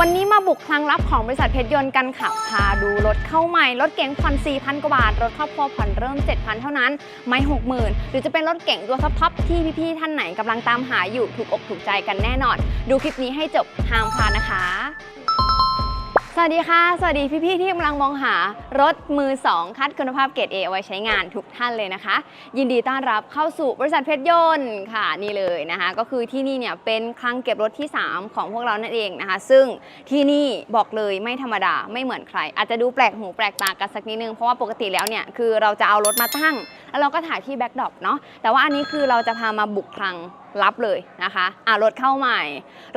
วันนี้มาบุกคลังลับของบริษัทเพชรยนต์กันค่ะ พาดูรถเข้าใหม่ รถเก๋งผ่อน4,000 กว่าบาท รถครอบครัวผ่อนเริ่ม 7,000 เท่านั้น ไม่ 60,000 หรือจะเป็นรถเก๋งตัวท็อปๆที่พี่ๆท่านไหนกำลังตามหาอยู่ถูกอกถูกใจกันแน่นอน ดูคลิปนี้ให้จบห้ามพลาดนะคะ สวัสดีค่ะ สวัสดีพี่ๆที่กำลังมองหารถมือ 2 คัดคุณภาพเกรด A เอาไว้ใช้งานทุกท่านเลยนะคะ ยินดีต้อนรับเข้าสู่บริษัทเพชรยนต์ค่ะนี่เลยนะคะ ก็คือที่นี่เนี่ยเป็นคลังเก็บรถที่ 3 ของพวกเรานั่นเองนะคะ ซึ่งที่นี่บอกเลยไม่ธรรมดาไม่เหมือนใคร อาจจะดูแปลกหูแปลกตากันสักนิดนึงเพราะว่าปกติแล้วเนี่ยคือเราจะเอารถมาตั้ง แล้วเราก็ถ่ายที่แบ็กดรอปเนาะแต่ว่าอันนี้คือเราจะพามาบุกคลังลับเลยนะคะอ่ารถเข้าใหม่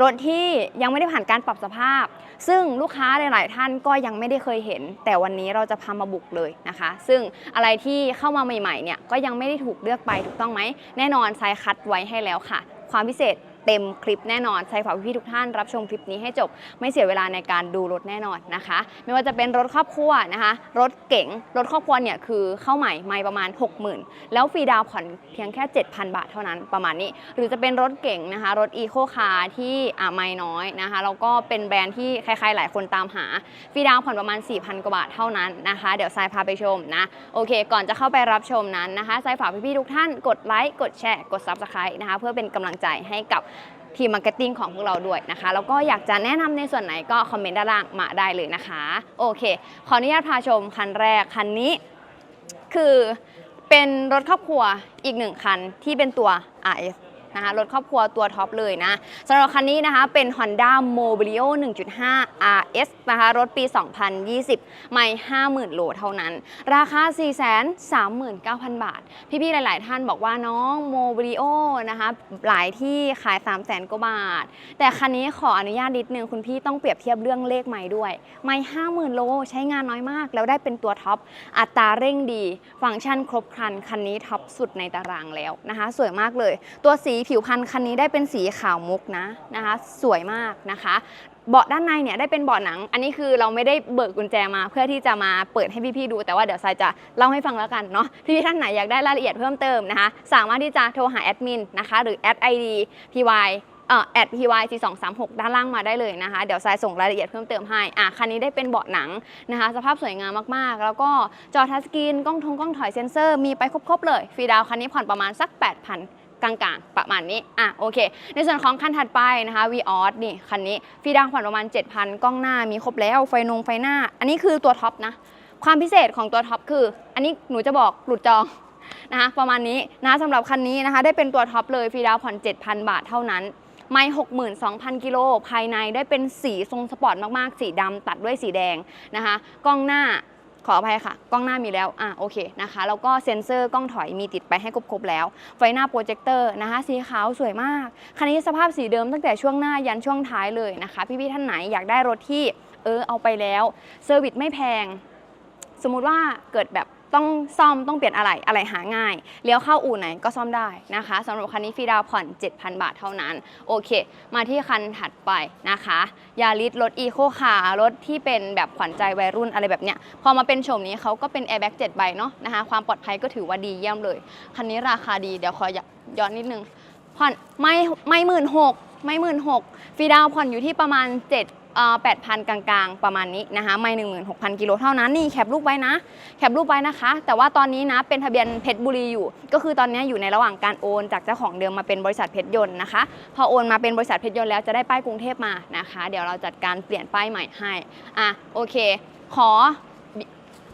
รถที่ยังไม่ได้ผ่านการปรับสภาพ ซึ่งลูกค้าหลาย ๆ ท่านก็ยังไม่ได้เคยเห็น แต่วันนี้เราจะพามาบุกเลยนะคะ ซึ่งอะไรที่เข้ามาใหม่ ๆ เนี่ยก็ยังไม่ได้ถูกเลือกไปถูกต้องไหมแน่นอนไซคัดไว้ให้แล้วค่ะ ความพิเศษ เต็มคลิปแน่นอนใส่ฝากพี่ๆทุกท่านรับชมคลิปนี้ให้จบ ไม่เสียเวลาในการดูรถแน่นอนนะคะ ไม่ว่าจะเป็นรถครอบครัวนะคะ รถเก๋งรถครอบครัวเนี่ยคือเข้าใหม่ไม่ประมาณ 60,000 แล้วฟรีดาวผ่อนเพียงแค่ 7,000 บาทเท่านั้นประมาณนี้ หรือจะเป็นรถเก๋งนะคะ รถอีโคคาร์ที่อ่าไม่น้อยนะคะแล้วก็เป็นแบรนด์ที่ใครๆหลายคนตามหาฟรีดาวผ่อนประมาณ 4,000 กว่าบาทเท่านั้นนะคะ เดี๋ยวทรายพาไปชมนะโอเค ก่อนจะเข้าไปรับชมนั้นนะคะทรายฝากพี่ๆทุกท่านกดไลค์กดแชร์กด Subscribe นะคะเพื่อเป็นกำลังใจให้กับ ทีมมาร์เก็ตติ้งของพวกเราด้วยนะคะ แล้วก็อยากจะแนะนำในส่วนไหนก็คอมเมนต์ด้านล่างมาได้เลยนะคะ โอเค ขออนุญาตพาชมคันแรกคันนี้คือเป็นรถครอบครัวอีกหนึ่งคันที่เป็นตัว RS นะคะรถครอบครัวตัวท็อปเลยนะสำหรับคันนี้นะคะเป็น Honda Mobilio 1.5 RS นะคะรถปี 2020 ไม่ 50,000 โลเท่านั้น ราคา 439,000 บาท พี่ๆ หลายๆ ท่านบอกว่าน้องโมบิลิโอนะคะหลายที่ขาย 3 0 0แสนกว่าบาท แต่คันนี้ขออนุญาตนิดนึง คุณพี่ต้องเปรียบเทียบเรื่องเลขไม่ด้วย ไม่ 50,000 โลใช้งานน้อยมาก แล้วได้เป็นตัวท็อปอัตราเร่งดี ฟังก์ชันครบครันคันนี้ท็อปสุดในตารางแล้วนะคะสวยมากเลยตัวสีผิวพันธุ์คันนี้ได้เป็นสีขาวมุกนะนะคะ สวยมากนะคะ เบาะด้านในเนี่ยได้เป็นเบาะหนัง อันนี้คือเราไม่ได้เบิกกุญแจมา เพื่อที่จะมาเปิดให้พี่ๆดู แต่ว่าเดี๋ยวทรายจะเล่าให้ฟังแล้วกันเนาะพี่ๆท่านไหนอยากได้รายละเอียดเพิ่มเติมนะคะ สามารถที่จะโทรหาแอดมินนะคะหรือแอดไอดีพีวายเอ่อแอดพีวายสี่สองสามหกด้านล่างมาได้เลยนะคะ เดี๋ยวทรายส่งรายละเอียดเพิ่มเติมให้อะคันนี้ได้เป็นเบาะหนังนะคะ สภาพสวยงามมากๆ แล้วก็จอทัชสกรีนกล้องทงกล้องถอยเซ็นเซอร์มีไปครบ ๆ เลย ฟรีดาวน์คันนี้ผ่อนประมาณสัก 8,000 กลางๆ ประมาณนี้ อะ โอเค ในส่วนของคันถัดไปนะคะ v ีออสนี่ คันนี้ฟีดาวน์ผ่อนประมาณ 7,000 กล้องหน้ามีครบแล้ว ไฟนงไฟหน้า อันนี้คือตัวท็อปนะ ความพิเศษของตัวท็อปคือ อันนี้หนูจะบอกหลุดจองนะคะประมาณนี้นะสำหรับคันนี้นะคะ ได้เป็นตัวท็อปเลยฟรีดาวน์ผ่อน 7,000 บาทเท่านั้น ไม่62,000 กิโล ภายในได้เป็นสีทรงสปอร์ตมาก ๆ สีดำตัดด้วยสีแดงนะคะ กล้องหน้า ขออภัยค่ะ กล้องหน้ามีแล้ว อะโอเคนะคะ แล้วก็เซ็นเซอร์กล้องถอยมีติดไปให้ครบๆแล้ว ไฟหน้าโปรเจคเตอร์นะคะ สีขาวสวยมาก คันนี้สภาพสีเดิมตั้งแต่ช่วงหน้ายันช่วงท้ายเลยนะคะ พี่ๆท่านไหนอยากได้รถที่เออเอาไปแล้วเซอร์วิสไม่แพง สมมุติว่าเกิดแบบ ต้องซ่อมต้องเปลี่ยนอะไรอะไรหาง่ายเลี้ยวเข้าอู่ไหนก็ซ่อมได้นะคะสำหรับคันนี้ฟรีดาวผ่อน 7,000 บาทเท่านั้น โอเค มาที่คันถัดไปนะคะยาริสรถอีโคคาร์รถที่เป็นแบบขวัญใจวัยรุ่นอะไรแบบเนี้ยพอมาเป็นโฉมนี้เขาก็เป็นแอร์แบ็ก7ใบเนาะนะคะความปลอดภัยก็ถือว่าดีเยี่ยมเลย คันนี้ราคาดีเดี๋ยวขอย้อนนิดนึงผ่อนไม่ไม่หมื่นหกไม่หมื่นหกฟรีดาวผ่อนอยู่ที่ประมาณ7เอ่อ 8,000 กลางๆ ประมาณนี้นะคะไม่ 16,000 กิโลเท่านั้นนี่แคปรูปไว้นะ แคปรูปไว้นะคะ แต่ว่าตอนนี้นะเป็นทะเบียนเพชรบุรีอยู่ ก็คือตอนนี้อยู่ในระหว่างการโอน จากเจ้าของเดิมมาเป็นบริษัทเพชรยนต์นะคะ พอโอนมาเป็นบริษัทเพชรยนต์แล้วจะได้ป้ายกรุงเทพมานะคะ เดี๋ยวเราจัดการเปลี่ยนป้ายใหม่ให้อะโอเค ขอ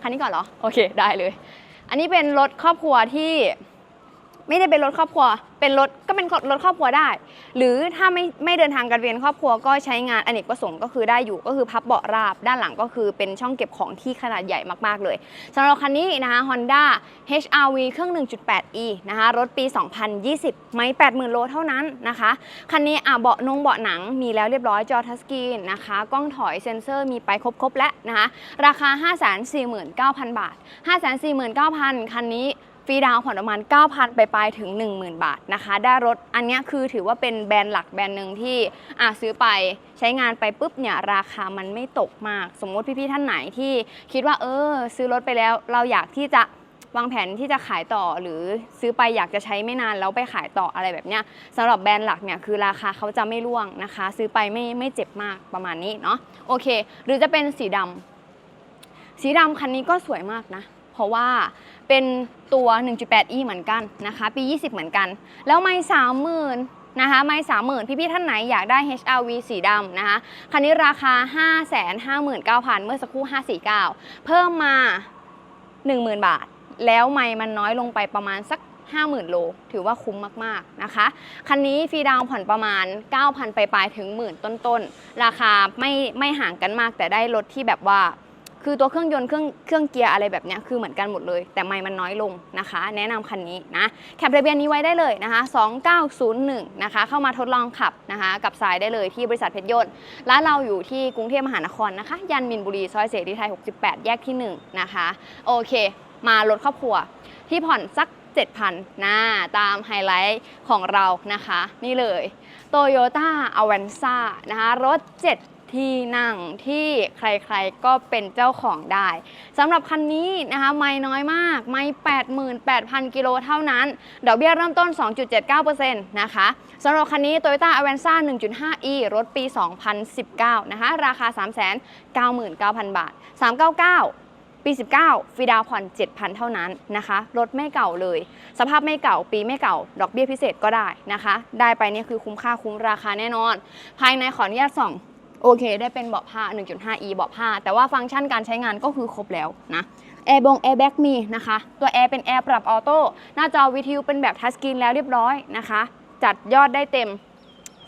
คันนี้ก่อนเหรอโอเคได้เลย อันนี้เป็นรถครอบครัวที่ ไม่ได้เป็นรถครอบครัว เป็นรถก็เป็นรถครอบครัวได้ หรือถ้าไม่ไม่เดินทางกันเวียนครอบครัวก็ใช้งานอเนกประสงค์ก็คือได้อยู่ก็คือพับเบาะราบ ด้านหลังก็คือเป็นช่องเก็บของที่ขนาดใหญ่มากๆเลยสำหรับคันนี้นะคะ Honda HRV เครื่อง 1.8e นะคะรถปี 2020 ไม่ 80,000 โลเท่านั้นนะคะคันนี้อะเบาะนงเบาะหนังมีแล้วเรียบร้อยจอทัชสกรีนนะคะกล้องถอยเซ็นเซอร์มีไปครบๆแล้วนะคะราคา 549,000 บาท 549,000 คันนี้ ฟรีดาวผ่อนประมาณ 9,000 ไปปลายถึง 10,000 บาทนะคะ ได้รถอันนี้คือถือว่าเป็นแบรนด์หลักแบรนด์หนึ่งที่อะซื้อไปใช้งานไปปุ๊บเนี่ยราคามันไม่ตกมาก สมมติพี่ๆท่านไหนที่คิดว่าเออ ซื้อรถไปแล้วเราอยากที่จะวางแผนที่จะขายต่อหรือซื้อไปอยากจะใช้ไม่นานแล้วไปขายต่ออะไรแบบเนี้ยสำหรับแบรนด์หลักเนี่ยคือราคาเขาจะไม่ร่วงนะคะ ซื้อไปไม่ไม่เจ็บมากประมาณนี้เนาะโอเค หรือจะเป็นสีดำสีดำคันนี้ก็สวยมากนะ เพราะว่าเป็นตัว 1.8e เหมือนกันนะคะ ปี 20 เหมือนกัน แล้วไม่สามหมื่นะคะไม่สามหมื่นพี่ๆท่านไหนอยากได้ HRV สีดำนะคะ คันนี้ราคา 5 5 9 0 0 0 เมื่อสักครู่ 549 เพิ่มมา 10,000 บาท แล้วไม่มันน้อยลงไปประมาณสัก 50,000 โล ถือว่าคุ้มมากๆนะคะ คันนี้ฟรีดาวน์ผ่อนประมาณ 9,000 ไปปลายถึงหมื่นต้นๆ ราคาไม่ไม่ห่างกันมากแต่ได้รถที่แบบว่า คือตัวเครื่องยนต์เครื่องเครื่องเกียร์อะไรแบบนี้คือเหมือนกันหมดเลย แต่ไม่มันน้อยลงนะคะ แนะนำคันนี้นะแคปทะเบียนนี้ไว้ได้เลยนะคะ 2901 นะคะ เข้ามาทดลองขับนะคะ กับสายได้เลยที่บริษัทเพชรยนต์ร้านเราอยู่ที่กรุงเทพมหานครนะคะ ยันมินบุรีซอยเสรีไทย 68 แยกที่ 1 นะคะ โอเค มารถครอบครัว ที่ผ่อนสัก 7,000นะตามไฮไลท์ของเรานะคะ นี่เลย Toyota a v a n z a นะคะรถ 7 ที่นั่งที่ใครๆก็เป็นเจ้าของได้สำหรับคันนี้นะคะไม่น้อยมาก ไม่88,000 กิโลเท่านั้นดอกเบี้ยเริ่มต้น 2.79%นะคะสำหรับคันนี้ Toyota a v a n z a 1.5e รถปี 2019 นะคะราคา 399,000 บาท 399ปี 19 ฟีดาวผ่อน 7,000 เท่านั้นนะคะ รถไม่เก่าเลย สภาพไม่เก่า ปีไม่เก่า ดอกเบี้ยพิเศษก็ได้นะคะ ได้ไปนี่คือคุ้มค่าคุ้มราคาแน่นอน ภายในขออนุญาตส่อง โอเค ได้เป็นเบาะผ้า 1.5e เบาะผ้า แต่ว่าฟังก์ชันการใช้งานก็คือครบแล้วนะแอร์บงแอร์แบ็กมีนะคะ ตัวแอร์เป็นแอร์ปรับออโต้หน้าจอวิทยุเป็นแบบทัชสกรีนแล้วเรียบร้อยนะคะ จัดยอดได้เต็ม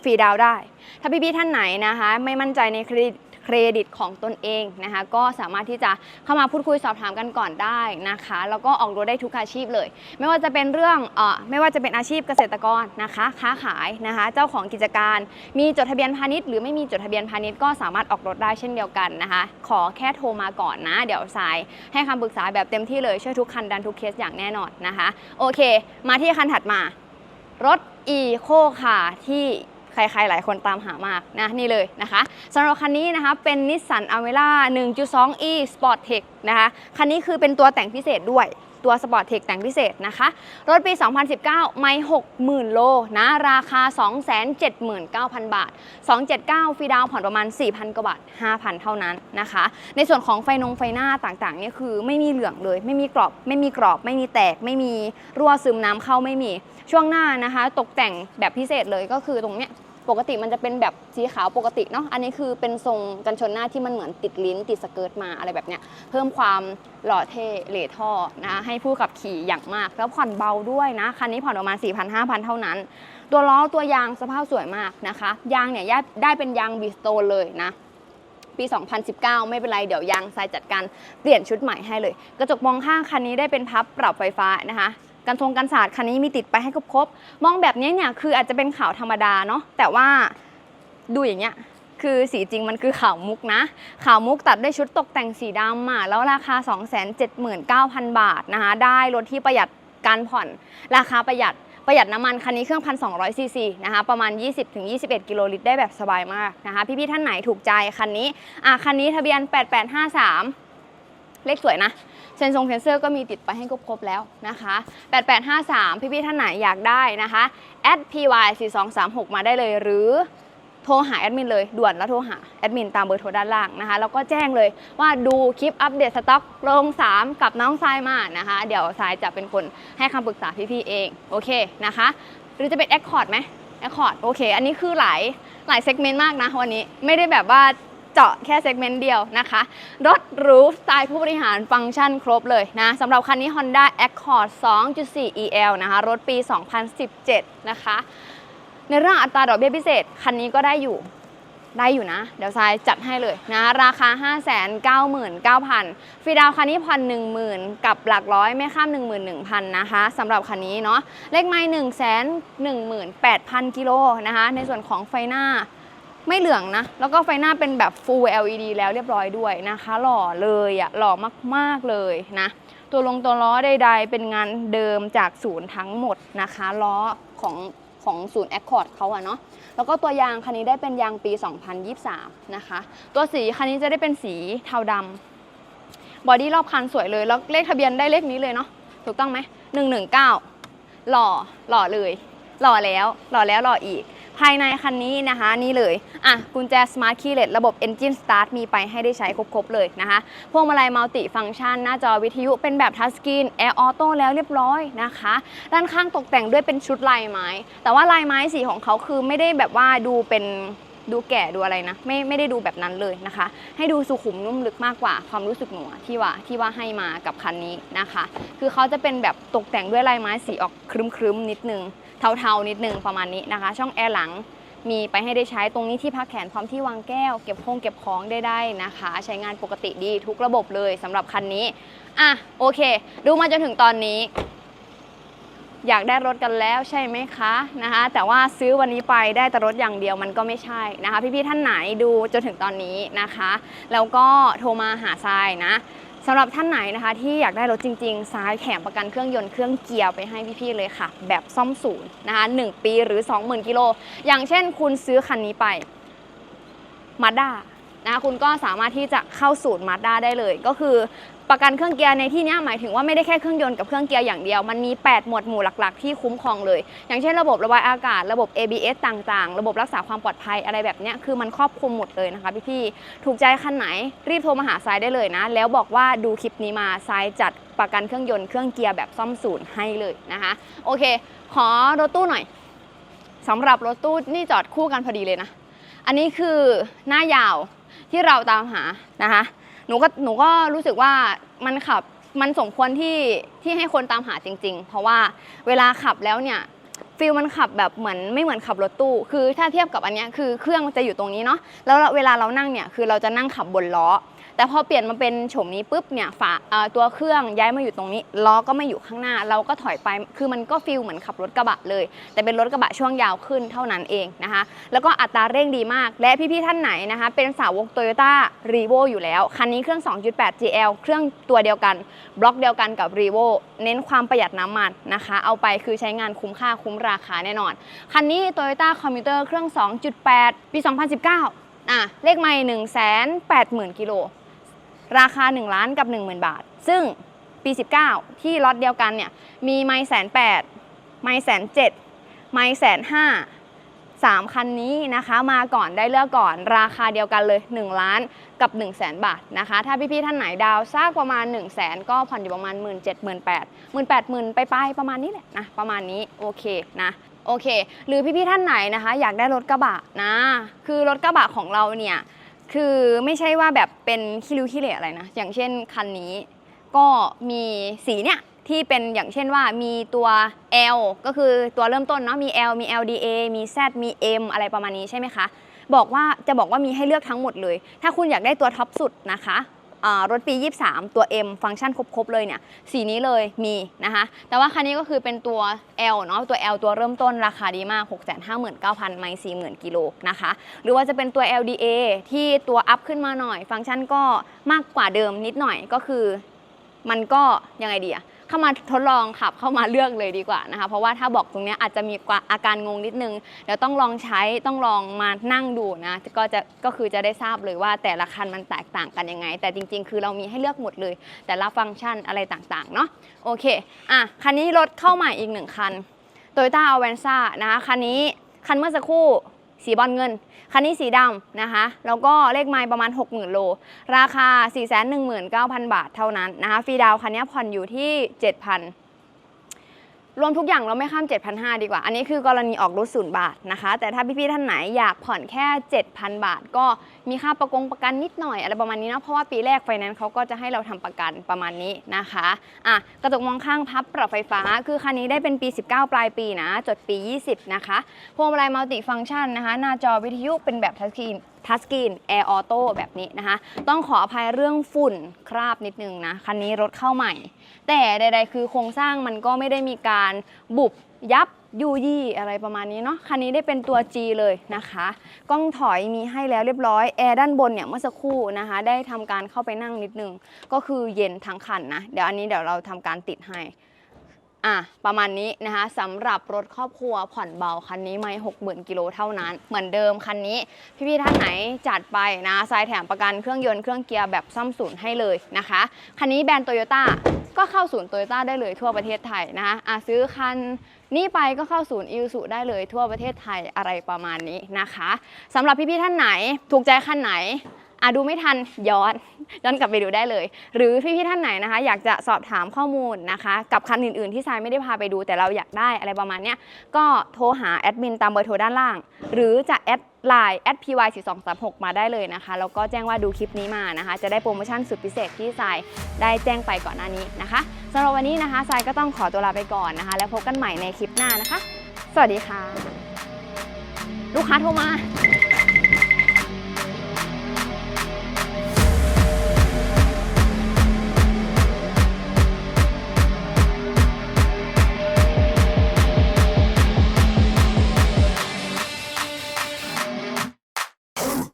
ฟรีดาวได้ ถ้าพี่ๆท่านไหนนะคะ ไม่มั่นใจในเครดิต เครดิตของตนเองนะคะ ก็สามารถที่จะเข้ามาพูดคุยสอบถามกันก่อนได้นะคะ แล้วก็ออกรถได้ทุกอาชีพเลย ไม่ว่าจะเป็นเรื่องเออไม่ว่าจะเป็นอาชีพเกษตรกรนะคะ ค้าขายนะคะ เจ้าของกิจการ มีจดทะเบียนพาณิชย์หรือไม่มีจดทะเบียนพาณิชย์ก็สามารถออกรถได้เช่นเดียวกันนะคะ ขอแค่โทรมาก่อนนะ เดี๋ยวสายให้คำปรึกษาแบบเต็มที่เลยช่วยทุกคันดันทุกเคสอย่างแน่นอนนะคะ โอเค มาที่คันถัดมา รถ e โคค่ะที่ ใครๆหลายคนตามหามากนะนี่เลยนะคะสำหรับคันนี้นะคะเป็นนิสสันอเมร่า 1.2e Sport Tech นะคะคันนี้คือเป็นตัวแต่งพิเศษด้วย ตัว Sport Tech แต่งพิเศษนะคะ รถปี 2019 ไม่ 60,000 โลนะ ราคา 279,000 บาท 279 ฟรีดาวผ่อนประมาณ 4,000 กว่าบาท 5,000 เท่านั้นนะคะ ในส่วนของไฟนงไฟหน้าต่างๆเนี่ยคือไม่มีเหลืองเลย ไม่มีกรอบ ไม่มีกรอบ ไม่มีแตก ไม่มีรั่วซึมน้ำเข้าไม่มี ช่วงหน้านะคะ ตกแต่งแบบพิเศษเลยก็คือตรงเนี้ย ปกติมันจะเป็นแบบสีขาวปกติเนาะอันนี้คือเป็นทรงกันชนหน้าที่มันเหมือนติดลิ้นติดสเกิร์ตมาอะไรแบบเนี้ยเพิ่มความหล่อเท่เหล่ท่อนะให้ผู้ขับขี่อย่างมาก แล้วผ่อนเบาด้วยนะคันนี้ผ่อนประมาณ4,000 5,000 เท่านั้น ตัวล้อตัวยางสภาพสวยมากนะคะ ยางเนี่ยได้เป็นยางบีสโตนเลยนะปี 2019 ไม่เป็นไร เดี๋ยวยางทรายจัดการเปลี่ยนชุดใหม่ให้เลย กระจกมองข้างคันนี้ได้เป็นพับปรับไฟฟ้านะคะ กันทงกันศาสตร์คันนี้มีติดไปให้ครบๆมองแบบนี้เนี่ยคืออาจจะเป็นขาวธรรมดาเนาะแต่ว่าดูอย่างเงี้ยคือสีจริงมันคือขาวมุกนะ ขาวมุกตัดด้วยชุดตกแต่งสีดำอะแล้วราคา 279,000 บาทนะคะ ได้รถที่ประหยัดการผ่อน ราคาประหยัดประหยัดน้ำมันคันนี้เครื่อง 1,200ซีซีนะคะ ประมาณ 20-21 กิโลลิตรได้แบบสบายมากนะคะ พี่ๆท่านไหนถูกใจคันนี้อะคันนี้ทะเบียน 8853 เลขสวยนะ เซนซงเซนเซอร์ก็มีติดไปให้ครบแล้วนะคะ 8853 พี่ๆท่านไหนอยากได้นะคะ py 4236 มาได้เลยหรือโทรหาแอดมินเลยด่วนแล้วโทรหาแอดมินตามเบอร์โทรด้านล่างนะคะแล้วก็แจ้งเลยว่าดูคลิปอัปเดตสต็อกลง 3 กับน้องทรายมานะคะ เดี๋ยวทรายจะเป็นคนให้คำปรึกษาพี่ๆเอง โอเคนะคะ หรือจะเป็น Accord ไหม Accord โอเค อันนี้คือหลายหลายเซกเมนต์มากนะวันนี้ไม่ได้แบบว่า เจาะแค่เซกเมนต์เดียวนะคะ รถรูฟสไตล์ผู้บริหารฟังก์ชันครบเลยนะสำหรับคันนี้ Honda Accord 2.4 EL นะคะ รถปี 2017 นะคะ ในเรื่องอัตราดอกเบี้ยพิเศษ คันนี้ก็ได้อยู่ได้อยู่นะ เดี๋ยวทรายจัดให้เลยนะ ราคา 599,000ฟรีดาวคันนี้ผ่อน10,000กับหลักร้อยไม่ข้าม 11,000 นะคะสำหรับคันนี้เนาะเลขไม้118,000 กิโลนะคะ ในส่วนของไฟหน้า ไม่เหลืองนะ แล้วก็ไฟหน้าเป็นแบบ Full LED แล้วเรียบร้อยด้วยนะคะ หล่อเลยอะหล่อมากๆเลยนะ ตัวลงตัวล้อใดๆ เป็นงานเดิมจากศูนย์ทั้งหมดนะคะ ล้อของของศูนย์ Accord เขาอะเนาะ แล้วก็ตัวยางคันนี้ได้เป็นยางปี 2023 นะคะ ตัวสีคันนี้จะได้เป็นสีเทาดำบอดี้รอบคันสวยเลย แล้วเลขทะเบียนได้เลขนี้เลยเนาะ ถูกต้องไหม 119 หล่อ หล่อเลย หล่อแล้ว หล่อแล้ว หล่ออีก ภายในคันนี้นะคะนี่เลยอะกุญแจ Smart Keyless ระบบ Engine Start มีไปให้ได้ใช้ครบ ๆ เลยนะคะ พวงมาลัยมัลติฟัง c t ชัน หน้าจอวิทยุเป็นแบบทัชสกรีนแอร์ออโต้แล้วเรียบร้อยนะคะ ด้านข้างตกแต่งด้วยเป็นชุดลายไม้ แต่ว่าลายไม้สีของเขาคือไม่ได้แบบว่าดูเป็นดูแก่ดูอะไรนะ ไม่ไม่ได้ดูแบบนั้นเลยนะคะ ให้ดูสุขุมนุ่มลึกมากกว่าความรู้สึกหนูอะที่ว่าที่ว่าให้มากับคันนี้นะคะ คือเขาจะเป็นแบบตกแต่งด้วยลายไม้สีออกครึ้มๆนิดนึง เทาๆนิดนึงประมาณนี้นะคะ ช่องแอร์หลังมีไปให้ได้ใช้ตรงนี้ที่พักแขนพร้อมที่วางแก้ว เก็บคงเก็บของได้ได้นะคะ ใช้งานปกติดีทุกระบบเลยสำหรับคันนี้อะโอเค ดูมาจนถึงตอนนี้ อยากได้รถกันแล้วใช่ไหมคะนะคะ แต่ว่าซื้อวันนี้ไปได้แต่รถอย่างเดียวมันก็ไม่ใช่นะคะ พี่ๆท่านไหนดูจนถึงตอนนี้นะคะ แล้วก็โทรมาหาทรายนะ สำหรับท่านไหนนะคะ ที่อยากได้รถจริงๆ ซ้ายแถมประกันเครื่องยนต์เครื่องเกียร์ไปให้พี่ๆเลยค่ะ แบบซ่อมศูนย์นะคะ 1 ปีหรือ 20,000 กิโล อย่างเช่นคุณซื้อคันนี้ไปมาด้านะคะคุณก็สามารถที่จะเข้าศูนย์มาด้าได้เลย ก็คือ ประกันเครื่องเกียร์ในที่นี้หมายถึงว่าไม่ได้แค่เครื่องยนต์กับเครื่องเกียร์อย่างเดียว มันมี 8 หมวดหมู่หลักๆ ที่คุ้มครองเลย อย่างเช่นระบบระบายอากาศ ระบบ ABS ต่างๆ ระบบรักษาความปลอดภัยอะไรแบบนี้คือมันครอบคลุมหมดเลยนะคะพี่ๆ ถูกใจคันไหนรีบโทรมาหาทรายได้เลยนะ แล้วบอกว่าดูคลิปนี้มาทรายจัดประกันเครื่องยนต์เครื่องเกียร์แบบซ่อมศูนย์ให้เลยนะคะ โอเค ขอรถตู้หน่อยสำหรับรถตู้นี่จอดคู่กันพอดีเลยนะ อันนี้คือหน้ายาวที่เราตามหานะคะ หนูก็หนูก็รู้สึกว่ามันขับมันสมควรที่ที่ให้คนตามหาจริง ๆ เพราะว่าเวลาขับแล้วเนี่ยฟิลมันขับแบบเหมือนไม่เหมือนขับรถตู้ คือถ้าเทียบกับอันเนี้ยคือเครื่องมันจะอยู่ตรงนี้เนาะแล้วเวลาเรานั่งเนี่ยคือเราจะนั่งขับบนล้อ แต่พอเปลี่ยนมาเป็นโฉมนี้ปุ๊บเนี่ยฝาตัวเครื่องย้ายมาอยู่ตรงนี้ล้อก็ไม่อยู่ข้างหน้า เราก็ถอยไปคือมันก็ฟิลเหมือนขับรถกระบะเลย แต่เป็นรถกระบะช่วงยาวขึ้นเท่านั้นเองนะคะ แล้วก็อัตราเร่งดีมาก และพี่ๆท่านไหนนะคะ เป็นสาวก Toyota r e v o อยู่แล้ว คันนี้เครื่อง 2.8 GL เครื่องตัวเดียวกัน บล็อกเดียวกันกับ r e v o เน้นความประหยัดน้ำมันนะคะ เอาไปคือใช้งานคุ้มค่าคุ้มราคาแน่นอน คันนี้ Toyota Commuter เครื่อง 2.8 ปี 2019 อะ เลขไม่ 180,000 กิโล ราคา 1 ล้านกับ 10,000 บาท ซึ่งปี 19 ที่ล็อตเดียวกันเนี่ยมีไมแสนแปดไมแสนเจ็ดไมแสนห้าสามคันนี้นะคะมาก่อนได้เลือกก่อนราคาเดียวกันเลย 1 ล้านกับ 1 0 0 0 0แสนบาทนะคะ ถ้าพี่ๆท่านไหนดาวซากประมาณ 1 0 0 0 0แสนก็ผ่อนอยู่ประมาณ 1 7 0 0 0 0 1 8 0 0 0 0 0 0ไปไปๆประมาณนี้แหละนะประมาณนี้โอเคนะโอเค หรือพี่ๆท่านไหนนะคะ อยากได้รถกระบะนะ คือรถกระบะของเราเนี่ย คือไม่ใช่ว่าแบบเป็นคิริวคิเลอะไรนะ อย่างเช่นคันนี้ ก็มีสีเนี่ยที่เป็นอย่างเช่นว่ามีตัว L ก็คือตัวเริ่มต้นเนาะมี L มี LDA มี Z มี M อะไรประมาณนี้ใช่ไหมคะ บอกว่าจะบอกว่ามีให้เลือกทั้งหมดเลย ถ้าคุณอยากได้ตัวท็อปสุดนะคะ รถปี 23 ตัว M ฟังก์ชันครบๆเลยเนี่ยสีนี้เลยมีนะคะ แต่ว่าคันนี้ก็คือเป็นตัว L เนาะตัว L ตัวเริ่มต้นราคาดีมาก 659,000 ไมล์40,000 กิโลนะคะ หรือว่าจะเป็นตัว LDA ที่ตัวอัพขึ้นมาหน่อย ฟังก์ชันก็มากกว่าเดิมนิดหน่อยก็คือ มันก็ยังไงดีอะ เข้ามาทดลองขับเข้ามาเลือกเลยดีกว่านะคะ เพราะว่าถ้าบอกตรงเนี้ยอาจจะมีอาการงงนิดนึงเดี๋ยวต้องลองใช้ต้องลองมานั่งดูนะก็จะก็คือจะได้ทราบเลยว่าแต่ละคันมันแตกต่างกันยังไง แต่จริง ๆ คือเรามีให้เลือกหมดเลย แต่ละฟังก์ชันอะไรต่างๆเนาะโอเคอะคันนี้รถเข้าใหม่อีกหนึ่งคัน Toyota a v a n z a นะคะคันนี้คันเมื่อสักครู่ สีบอลเงิน คันนี้สีดำนะคะ แล้วก็เลขไมล์ประมาณ 60,000 โล ราคา 419,000 บาทเท่านั้นนะคะฟรีดาวคันนี้ผ่อนอยู่ที่ 7,000รวมทุกอย่างเราไม่ข้าม 7,500 ดีกว่า อันนี้คือกรณีออกรถศูนย์บาทนะคะ แต่ถ้าพี่ๆท่านไหนอยากผ่อนแค่ 7,000 บาทก็ มีค่าประกงประกันนิดหน่อยอะไรประมาณนี้เนาะเพราะว่าปีแรกไฟแนนซ์เขาก็จะให้เราทำประกันประมาณนี้นะคะอะกระจกมองข้างพับปรับไฟฟ้า คือคันนี้ได้เป็นปี 19 ปลายปีนะ จดปี 20 นะคะพวงมาลัยมัลติฟังก์ชันนะคะ หน้าจอวิทยุเป็นแบบทัชสกรีนทัชสกรีนแอร์ออโต้แบบนี้นะคะ ต้องขออภัยเรื่องฝุ่นคราบนิดนึงนะ คันนี้รถเข้าใหม่ แต่ใดๆ คือโครงสร้างมันก็ไม่ได้มีการบุบยับ ยูยี่อะไรประมาณนี้เนาะคันนี้ได้เป็นตัว G เลยนะคะ กล้องถอยมีให้แล้วเรียบร้อยแอร์ด้านบนเนี่ยเมื่อสักครู่นะคะ ได้ทำการเข้าไปนั่งนิดนึง ก็คือเย็นทั้งคันนะ เดี๋ยวอันนี้เดี๋ยวเราทำการติดให้อะประมาณนี้นะคะสำหรับรถครอบครัวผ่อนเบาคันนี้ไม่หกหมื่นกิโลเท่านั้น เหมือนเดิมคันนี้ พี่ๆท่านไหนจัดไปนะทรายแถมประกันเครื่องยนต์เครื่องเกียร์แบบซ่อมศูนย์ให้เลยนะคะ คันนี้แบรนด์โตโยต้า ก็เข้าศูนย์โตโยต้าได้เลยทั่วประเทศไทยนะคะอะซื้อคันนี้ไปก็เข้าศูนย์อิวสุได้เลยทั่วประเทศไทยอะไรประมาณนี้นะคะสำหรับพี่ๆท่านไหนถูกใจคันไหน อะดูไม่ทันย้อนย้อนกลับไปดูได้เลย หรือพี่ๆท่านไหนนะคะ อยากจะสอบถามข้อมูลนะคะ กับคันอื่นๆที่ทรายไม่ได้พาไปดู แต่เราอยากได้อะไรประมาณเนี้ยก็โทรหาแอดมินตามเบอร์โทรด้านล่าง หรือจะแอดไลน์แอด py 4 2 3 6มาได้เลยนะคะ แล้วก็แจ้งว่าดูคลิปนี้มานะคะ จะได้โปรโมชั่นสุดพิเศษที่ทรายได้แจ้งไปก่อนหน้านี้นะคะสำหรับวันนี้นะคะทรายก็ต้องขอตัวลาไปก่อนนะคะ แล้วพบกันใหม่ในคลิปหน้านะคะ สวัสดีค่ะ ลูกค้าโทรมา